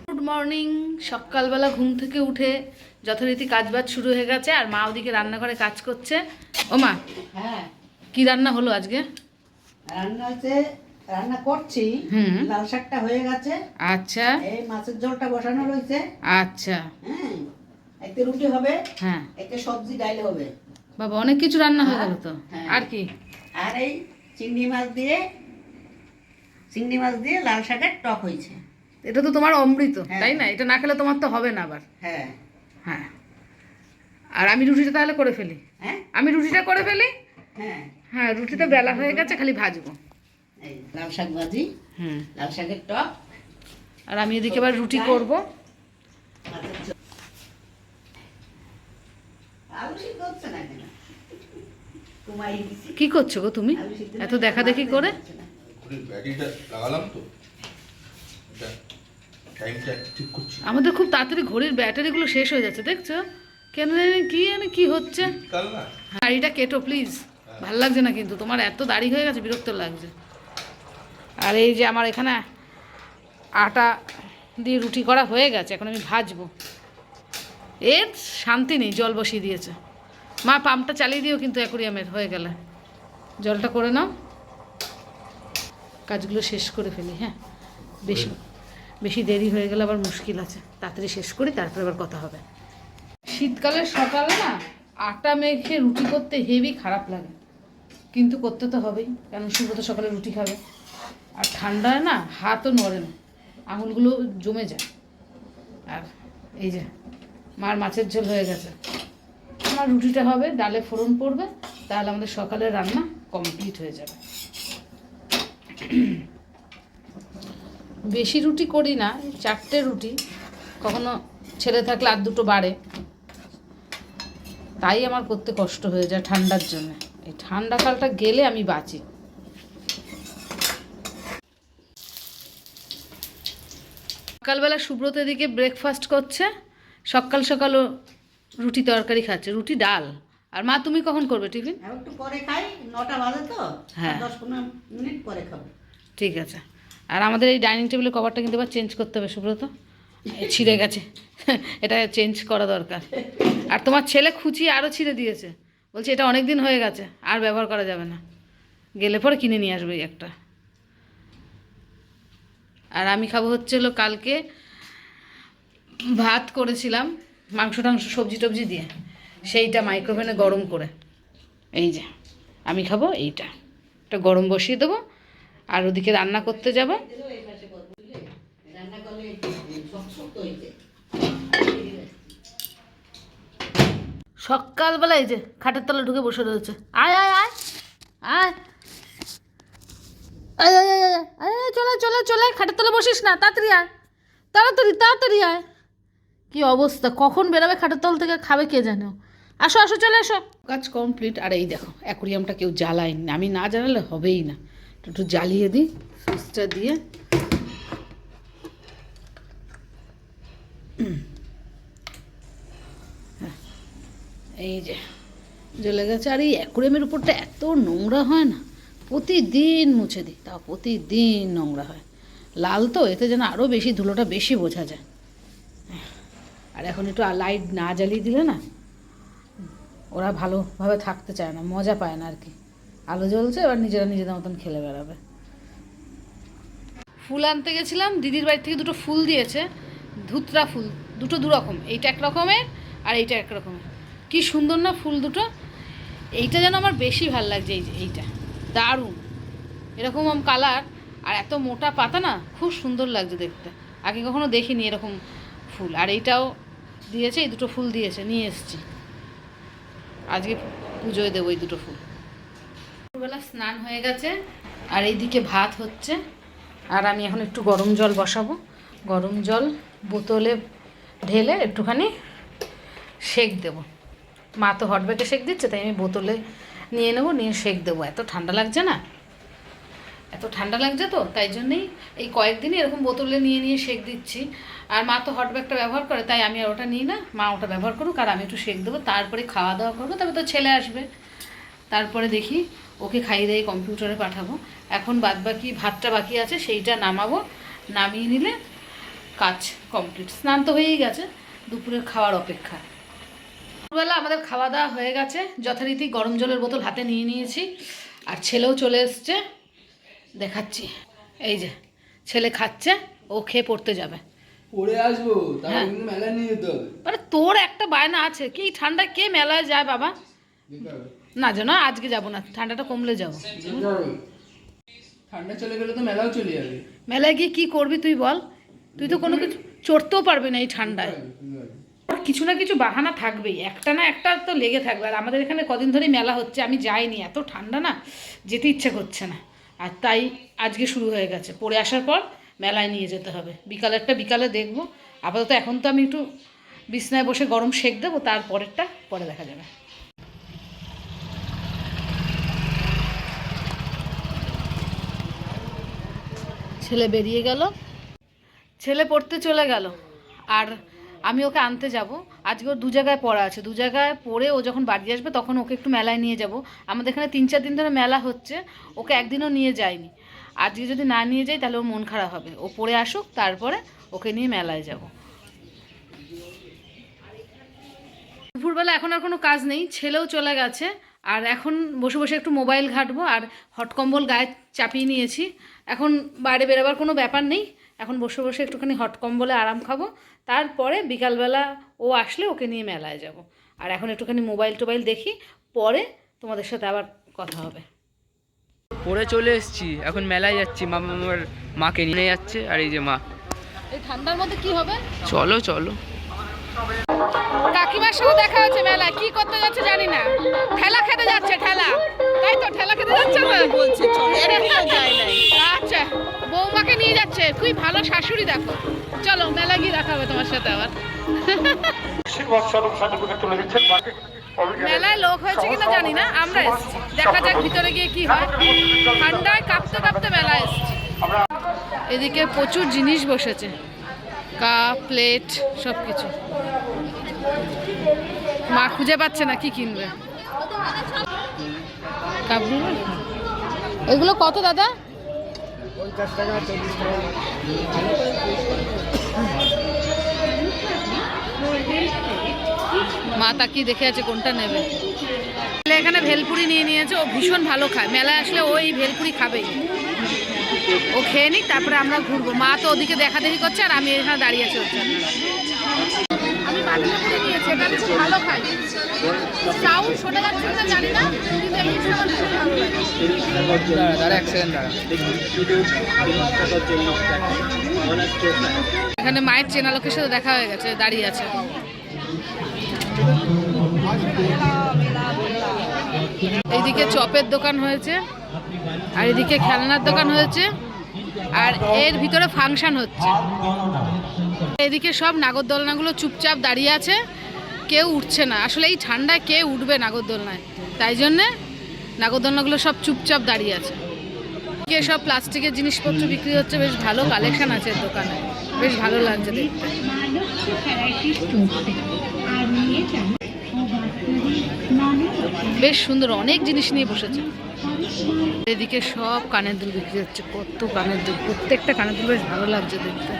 Good morning সকালবেলা ঘুম থেকে উঠে যথারীতি কাজবাজ শুরু হয়ে গেছে আর মা ওদিকে রান্নাঘরে কাজ করছে। ও মা হ্যাঁ। কি রান্না হলো আজকে? রান্না হচ্ছে রান্না করছি। লাল শাকটা হয়ে গেছে। আচ্ছা। এই মাছের ঝোলটা বসানো রয়েছে। আচ্ছা। হ্যাঁ একটা রুটি হবে হ্যাঁ। একটা সবজি ডাইল হবে। বাবা অনেক কিছু রান্না হয়ে গেল তো। হ্যাঁ। আর কি? আর এই চিংড়ি মাছ দিয়ে চিংড়ি মাছ দিয়ে লাল শাকের টক হয়েছে। এটা তো তোমার অমৃত হ্যাঁ। তাই না? এটা না খেলে তোমার তো হবে না আবার। হ্যাঁ। হ্যাঁ। আর আমি রুটিটা তাহলে করে ফেলি। হ্যাঁ। আমি রুটিটা করে ফেলি? হ্যাঁ। হ্যাঁ রুটিটা বেলা হয়ে গেছে খালি ভাজবো। লাল শাক ভাজি হুম। লাল শাকের টক। আর আমি এদিকে এবার রুটি করব। কি করছ গো তুমি? এত দেখা দেখি করে? আমাদের খুব তাড়াতাড়ি ঘড়ির ব্যাটারিগুলো শেষ হয়ে যাচ্ছে দেখছ? কেন জানি কি জানি কি হচ্ছে। দাড়িটা কেটো প্লিজ ভালো লাগছে না কিন্তু। তোমার এত দাড়ি হয়ে গেছে বিরক্ত লাগছে। আর এই যে আমার এখানে আটা দিয়ে রুটি করা হয়ে গেছে, এখন আমি ভাজবো। এর শান্তি নেই, জল বসিয়ে দিয়েছে। মা, পাম্পটা চালিয়ে দিও কিন্তু অ্যাকোরিয়ামের, হয়ে গেলে। জলটা করে নাও। কাজগুলো শেষ করে ফেলি হ্যাঁ? বেশি বেশি দেরি হয়ে গেলে আবার মুশকিল আছে। তাড়াতাড়ি শেষ করি, তারপরে আবার কথা হবে। শীতকালের সকালে না, আটা মেখে রুটি করতে হেভি খারাপ লাগে। কিন্তু করতে তো হবেই, কারণ সুব্রত সকালে রুটি খাবে। আর ঠান্ডায় না, হাতও নড়ে না, আঙুলগুলো জমে যায়। আর এই যে, মার মাছের ঝোল হয়ে গেছে। আমার রুটিটা হবে, ডালে ফোড়ন পড়বে, তাহলে আমাদের সকালের রান্না কমপ্লিট হয়ে যাবে। বেশি রুটি করি না, চারটে রুটি, কখনো ছেলে থাকলে আর দুটো বাড়ে। তাই আমার করতে কষ্ট হয়ে যায় ঠান্ডার জন্য। এই ঠান্ডা কালটা গেলে আমি বাঁচি। সকালবেলা সুব্রত এদিকে ব্রেকফাস্ট করছে সকাল সকালও রুটি তরকারি খাচ্ছে রুটি ডাল। আর মা তুমি কখন করবে টিফিন? একটু পরে খাই নটা বাজে তো হ্যাঁ। দশ পনেরো মিনিট পরে খাব। ঠিক আছে। আর আমাদের এই ডাইনিং টেবিলের কভারটা কিন্তু এবার চেঞ্জ করতে হবে সুব্রত। ছিঁড়ে গেছে। এটা চেঞ্জ করা দরকার। আর তোমার ছেলে খুঁচিয়ে আরও ছিঁড়ে দিয়েছে। বলছে এটা অনেক দিন হয়ে গেছে আর ব্যবহার করা যাবে না। গেলে পরে কিনে নিয়ে আসবে একটা। আর আমি খাব হচ্ছিল কালকে ভাত করেছিলাম, মাংস টাংস সবজি টবজি দিয়ে। সেইটা মাইক্রোওভেনে গরম করে। এই যে, আমি খাব এইটা। এটা গরম বসিয়ে দেবো, আর ওদিকে রান্না করতে যাব। এই যে খাটের তলা ঢুকে বসে রয়েছে। আয় আয় আয়। আয় আয় আয় আয়, আয় আয়, চলে চলে চলে খাটের তলা বসিস না, তাড়াতাড়ি আয়। তাড়াতাড়ি তাড়াতাড়ি আয়। কি অবস্থা? কখন বেরোবে খাটের তল থেকে? খাবে কে জানো? আসো আসো, চলে আসো। কাজ কমপ্লিট আর এই দেখো, অ্যাকুরিয়ামটা কেউ জ্বালায়নি আমি না জ্বালালে হবেই না। একটু জ্বালিয়ে দিই, সুইচটা দিয়ে। এই যে, জ্বলে গেছে। আর এই অ্যাকুরিয়ামের উপরটা এত নোংরা হয় না, প্রতিদিন মুছে দিই। তাও প্রতিদিন নোংরা হয়। লাল তো, এতে যেন আরও বেশি ধুলোটা বেশি বোঝা যায়। আর এখন একটু লাইট না জ্বালিয়ে দিলে না, ওরা ভালোভাবে থাকতে চায় না, মজা পায় না আর কি। আলো জ্বলছে, এবার নিজেরা নিজেদের মতন খেলে বেড়াবে। ফুল আনতে গেছিলাম, দিদির বাড়ি থেকে দুটো ফুল দিয়েছে, ধুতরা ফুল, দুটো দু রকম এইটা এক রকমের আর এইটা এক রকমের। কি সুন্দর না ফুল দুটো, এইটা যেন আমার বেশি ভালো লাগছে, এই এইটা। দারুণ। এরকম কালার আর এত মোটা পাতা না, খুব সুন্দর লাগছে দেখতে। আগে কখনো দেখিনি এরকম ফুল। আর এইটাও দিয়েছে, এই দুটো ফুল দিয়েছে, নিয়ে এসেছি। আজকে পুজোয় দেবো এই দুটো ফুল। দুপুরবেলা স্নান হয়ে গেছে, আর এইদিকে ভাত হচ্ছে। আর আমি এখন একটু গরম জল বসাবো। গরম জল বোতলে ঢেলে একটুখানি সেক দেবো। মা তো হটব্যাগে সেক দিচ্ছে, তাই আমি বোতলে নিয়ে নেব, নিয়ে সেক দেবো। এত ঠান্ডা লাগছে না? এত ঠান্ডা লাগছে তো, তাই জন্যেই এই কয়েকদিনই এরকম বোতলে নিয়ে নিয়ে শেক দিচ্ছি। আর মা তো হট ব্যাগটা ব্যবহার করে, তাই আমি আর ওটা নিই না, মা ওটা ব্যবহার করুক আর আমি একটু শেক দেবো, তারপরে খাওয়া দাওয়া করব, তবে তো ছেলে আসবে। তারপরে দেখি ওকে খাইয়ে দিয়ে কম্পিউটারে পাঠাবো। এখন বাদ বাকি ভাতটা বাকি আছে, সেইটা নামাবো, নামিয়ে নিলে কাজ কমপ্লিট স্নান তো হয়েই গেছে, দুপুরের খাওয়ার অপেক্ষা। দুপুরবেলা আমাদের খাওয়া দাওয়া হয়ে গেছে, যথারীতি গরম জলের বোতল হাতে নিয়ে নিয়েছি, আর ছেলেও চলে এসছে। দেখাচ্ছি। এই যে ছেলে খাচ্ছে ও খেয়ে পড়তে যাবে। পরে আসব হ্যাঁ। মেলা নিয়ে যেতে হবে। তোর একটা বায়না আছে কি ঠান্ডা কে মেলায় যায় বাবা? না জানো আজকে যাব না ঠান্ডাটা কমলে যাব। ঠান্ডা চলে গেলে তো মেলাও চলে যাবে। মেলায় গিয়ে কি করবি তুই বল? তুই তো কোনো কিছু চড়তেও পারবি না এই ঠান্ডায়। কিছু না কিছু বাহানা থাকবেই একটা না একটা তো লেগে থাকবে। আর আমাদের এখানে কদিন ধরেই মেলা হচ্ছে আমি যাইনি এত ঠান্ডা না যেতে ইচ্ছে করছে না। আর তাই আজকে শুরু হয়ে গেছে। পড়ে আসার পর মেলায় নিয়ে যেতে হবে। বিকালেরটা বিকালে দেখব। আপাতত এখন তো আমি একটু বিছনায় বসে গরম সেক দেবো, তারপরেরটা পরে দেখা যাবে। ছেলে বেরিয়ে গেল। ছেলে পড়তে চলে গেল। আর আমি ওকে আনতে যাব। আজকে ওর দু জায়গায় পড়া আছে। দু জায়গায় পড়ে ও যখন বাড়ি আসবে তখন ওকে একটু মেলায় নিয়ে যাব। আমাদের এখানে তিন চার দিন ধরে মেলা হচ্ছে। ওকে একদিনও নিয়ে যায়নি আজকে যদি না নিয়ে যাই তাহলে ওর মন খারাপ হবে। ও পড়ে আসুক, তারপরে ওকে নিয়ে মেলায় যাব। দুপুরবেলা এখন আর কোনো কাজ নেই। ছেলেও চলে গেছে। আর এখন বসে বসে একটু মোবাইল ঘাঁটবো। আর হট কম্বল গায়ে চাপিয়ে নিয়েছি। এখন বাইরে বেরোবার কোনো ব্যাপার নেই। এখন বসে বসে একটুখানি হট কম্বলে আরাম খাব। তারপরে বিকালবেলা ও আসলে ওকে নিয়ে মেলায় যাব। আর এখন একটুখানি মোবাইল টোবাইল দেখি পরে তোমাদের সাথে আবার কথা হবে। পরে চলে এসেছি এখন মেলায় যাচ্ছি মা আমার মাকে নিয়ে যাচ্ছে আর এই যে মা। এই ঠান্ডার মধ্যে কি হবে? চলো চলো। কাকিমার সাথে দেখা হচ্ছে মেলায় কি করতে যাচ্ছে জানি না। ঠেলা খেতে যাচ্ছে ঠেলা। তাই তো ঠেলা খেতে যাচ্ছে তো বলছে আচ্ছা বৌমাকে নিয়ে যাচ্ছে। খুবই ভালো শাশুড়ি দেখো। চলো মেলা গিয়ে দেখা হবে তোমার সাথে আবার। মেলায় লোক হয়েছে কিনা জানি না আমরা এসেছি। দেখা যাক ভিতরে গিয়ে কি হয়। ঠান্ডায় কাঁপতে কাঁপতে মেলায় এসেছি। এদিকে প্রচুর জিনিস বসেছে। কাপ প্লেট সব কিছু মা খুঁজে পাচ্ছে না কি কিনবে। কাপগুলো এগুলো কত দাদা? মা তাকিয়ে দেখে আছে কোনটা নেবে। এখানে ভেলপুরি নিয়ে নিয়েছে ও ভীষণ ভালো খায়। মেলায় আসলে ও এই ভেলপুরি খাবেই। ও খেয়ে নিক তারপরে আমরা ঘুরবো। মা তো ওদিকে দেখা দেখি করছে আর আমি এখানে দাঁড়িয়ে আছি ওর জন্য। আমি বাঁধাকপি নিয়েছি এটা আমি খুব ভালো খাই। চাউল শোনা যাচ্ছে কিনা জানি না, কিন্তু এমনি আমার ভীষণ ভালো লাগে। এখানে মায়ের চেনা লোকের সাথে দেখা হয়ে গেছে, দাঁড়িয়ে আছে। এইদিকে চপের দোকান হয়েছে, আর এদিকে খেলনার দোকান হয়েছে, আর এর ভিতরে ফাংশন হচ্ছে। এদিকে সব নাগরদোলনাগুলো চুপচাপ দাঁড়িয়ে আছে, কেউ উঠছে না। আসলে এই ঠান্ডায় কে উঠবে নাগরদোলনায়? তাই জন্যে নাগরদোলনাগুলো সব চুপচাপ দাঁড়িয়ে আছে। কে সব প্লাস্টিকের জিনিসপত্র বিক্রি হচ্ছে, বেশ ভালো কালেকশন আছে দোকানে। বেশ ভালো লাগছে বেশ সুন্দর, অনেক জিনিস নিয়ে বসেছে। এদিকে সব কানের দুল বিক্রি হচ্ছে, কত কানের দুল, প্রত্যেকটা কানের দুল বেশ ভালো লাগছে দেখতে।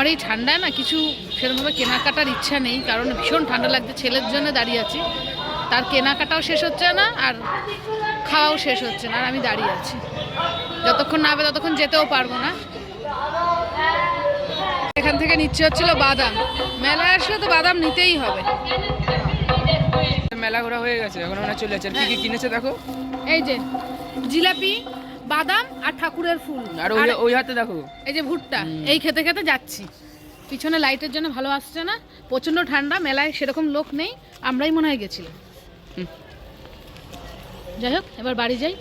আমার এই ঠান্ডায় না কিছু সেরকমভাবে কেনাকাটার ইচ্ছা নেই কারণ ভীষণ ঠান্ডা লাগছে ছেলের জন্য দাঁড়িয়ে আছি। তার কেনাকাটাও শেষ হচ্ছে না আর খাওয়াও শেষ হচ্ছে না আর আমি দাঁড়িয়ে আছি। যতক্ষণ না হবে ততক্ষণ যেতেও পারব না। এখান থেকে নিচ্ছে হচ্ছিল বাদাম। মেলায় আসলে তো বাদাম নিতেই হবে। মেলা ঘোরা হয়ে গেছে এখন আমরা চলে যাচ্ছি। কি কি কিনেছে দেখো? এই যে জিলাপি বাদাম আর ঠাকুরের ফুল। আর ওই ওই হাতে দেখো। এই যে ভুট্টা এই খেতে খেতে যাচ্ছি। পিছনে লাইটের জন্য ভালো আসছে না। প্রচণ্ড ঠান্ডা মেলায় সেরকম লোক নেই। আমরাই মনে হয় গেছিলাম। যাই হোক এবার বাড়ি যাই।